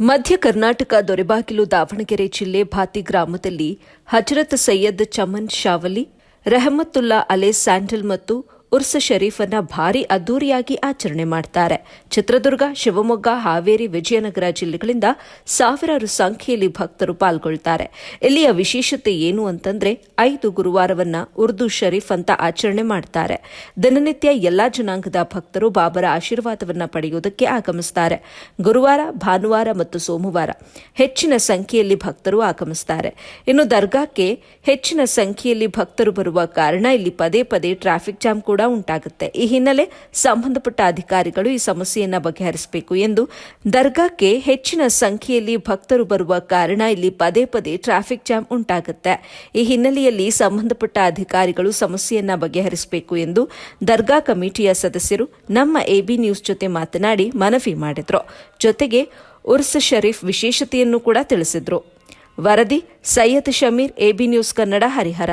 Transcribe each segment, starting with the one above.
ಮಧ್ಯ ಕರ್ನಾಟಕ ದೊರೆಬಾಗಿಲು ದಾವಣಗೆರೆ ಜಿಲ್ಲೆ ಭಾತಿ ಗ್ರಾಮದಲ್ಲಿ ಹಜರತ್ ಸೈಯದ್ ಚಮನ್ ಶಾವಲಿ, ರೆಹಮತ್ತುಲ್ಲಾ ಅಲೆ ಸ್ಯಾಂಡಲ್ ಮತ್ತು ಉರ್ಸ್ ಶರೀಫನ್ನ ಭಾರಿ ಅದ್ದೂರಿಯಾಗಿ ಆಚರಣೆ ಮಾಡ್ತಾರೆ. ಚಿತ್ರದುರ್ಗ, ಶಿವಮೊಗ್ಗ, ಹಾವೇರಿ, ವಿಜಯನಗರ ಜಿಲ್ಲೆಗಳಿಂದ ಸಾವಿರಾರು ಸಂಖ್ಯೆಯಲ್ಲಿ ಭಕ್ತರು ಪಾಲ್ಗೊಳ್ತಾರೆ. ಇಲ್ಲಿಯ ವಿಶೇಷತೆ ಏನು ಅಂತಂದ್ರೆ ಐದು ಗುರುವಾರವನ್ನ ಉರ್ದು ಶರೀಫ್ ಅಂತ ಆಚರಣೆ ಮಾಡ್ತಾರೆ. ದಿನನಿತ್ಯ ಎಲ್ಲಾ ಜನಾಂಗದ ಭಕ್ತರು ಬಾಬರ ಆಶೀರ್ವಾದವನ್ನ ಪಡೆಯುವುದಕ್ಕೆ ಆಗಮಿಸುತ್ತಾರೆ ಗುರುವಾರ, ಭಾನುವಾರ ಮತ್ತು ಸೋಮವಾರ ಹೆಚ್ಚಿನ ಸಂಖ್ಯೆಯಲ್ಲಿ ಭಕ್ತರು ಆಗಮಿಸುತ್ತಾರೆ ಇನ್ನು ದರ್ಗಾಕ್ಕೆ ಹೆಚ್ಚಿನ ಸಂಖ್ಯೆಯಲ್ಲಿ ಭಕ್ತರು ಬರುವ ಕಾರಣ ಇಲ್ಲಿ ಪದೇ ಪದೇ ಟ್ರಾಫಿಕ್ ಜಾಮ್ ಕೂಡ ಉಂಟಾಗುತ್ತೆ. ಈ ಹಿನ್ನೆಲೆ ಸಂಬಂಧಪಟ್ಟ ಅಧಿಕಾರಿಗಳು ಈ ಸಮಸ್ಯೆಯನ್ನು ಬಗೆಹರಿಸಬೇಕು ಎಂದು ದರ್ಗಾಕ್ಕೆ ಹೆಚ್ಚಿನ ಸಂಖ್ಯೆಯಲ್ಲಿ ಭಕ್ತರು ಬರುವ ಕಾರಣ ಇಲ್ಲಿ ಪದೇ ಪದೇ ಟ್ರಾಫಿಕ್ ಜಾಮ್ ಉಂಟಾಗುತ್ತೆ. ಈ ಹಿನ್ನೆಲೆಯಲ್ಲಿ ಸಂಬಂಧಪಟ್ಟ ಅಧಿಕಾರಿಗಳು ಸಮಸ್ಯೆಯನ್ನು ಬಗೆಹರಿಸಬೇಕು ಎಂದು ದರ್ಗಾ ಕಮಿಟಿಯ ಸದಸ್ಯರು ನಮ್ಮ ಎಬಿ ನ್ಯೂಸ್ ಜೊತೆ ಮಾತನಾಡಿ ಮನವಿ ಮಾಡಿದ್ರು. ಜೊತೆಗೆ ಉರ್ಸ್ ಶರೀಫ್ ವಿಶೇಷತೆಯನ್ನು ಕೂಡ ತಿಳಿಸಿದ್ರು. ವರದಿ ಸೈಯದ್ ಶಮೀರ್, ಎಬಿ ನ್ಯೂಸ್ ಕನ್ನಡ, ಹರಿಹರ.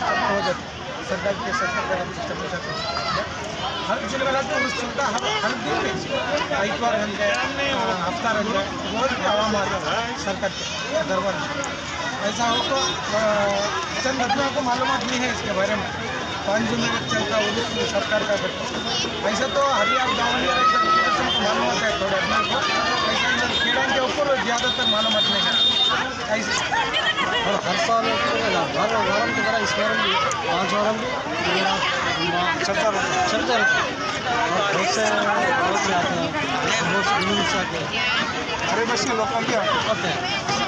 करना हो जाता सरकार के में हर में हर हर दिन पे आइतवार हफ़्ता रह भी आवाम आता है सरकार के दरबार में ऐसा हो तो चंद आदमियों को मालूम नहीं है इसके बारे में पाँच जून में चलता वो सरकार का घटना ऐसा तो हरियाणा गाँव को मालूम है थोड़े आदमियों को ऐसा खेड़ा के ऊपर ज़्यादातर मालूम नहीं है ऐसे हर साल हर वारम की तरह इस वारम भी, पाँच वारम भी, मेरा चलता रहता हैं बहुत से आते बस लोगों हैं?